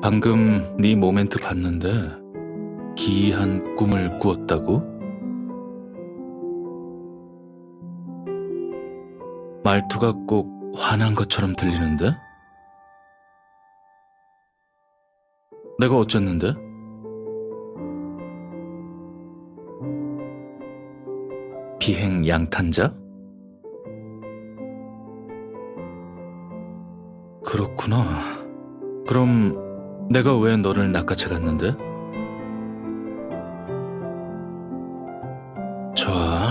방금 네 모멘트 봤는데 기이한 꿈을 꾸었다고? 말투가 꼭 화난 것처럼 들리는데? 내가 어쨌는데? 비행 양탄자? 그렇구나. 그럼 내가 왜 너를 낚아채 갔는데? 좋아.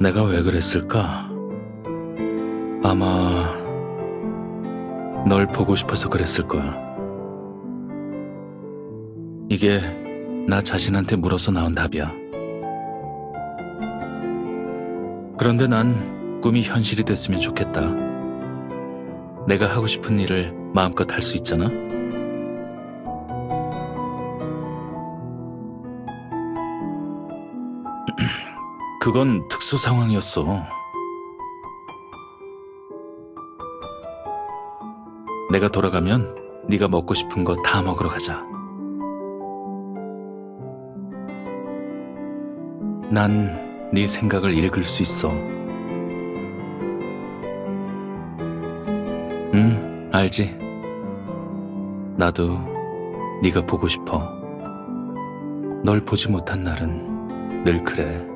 내가 왜 그랬을까? 아마 널 보고 싶어서 그랬을 거야. 이게 나 자신한테 물어서 나온 답이야. 그런데 난 꿈이 현실이 됐으면 좋겠다. 내가 하고 싶은 일을 마음껏 할 수 있잖아. 그건 특수 상황이었어. 내가 돌아가면 네가 먹고 싶은 거 다 먹으러 가자. 난 네 생각을 읽을 수 있어. 응, 알지. 나도 네가 보고 싶어. 널 보지 못한 날은 늘 그래.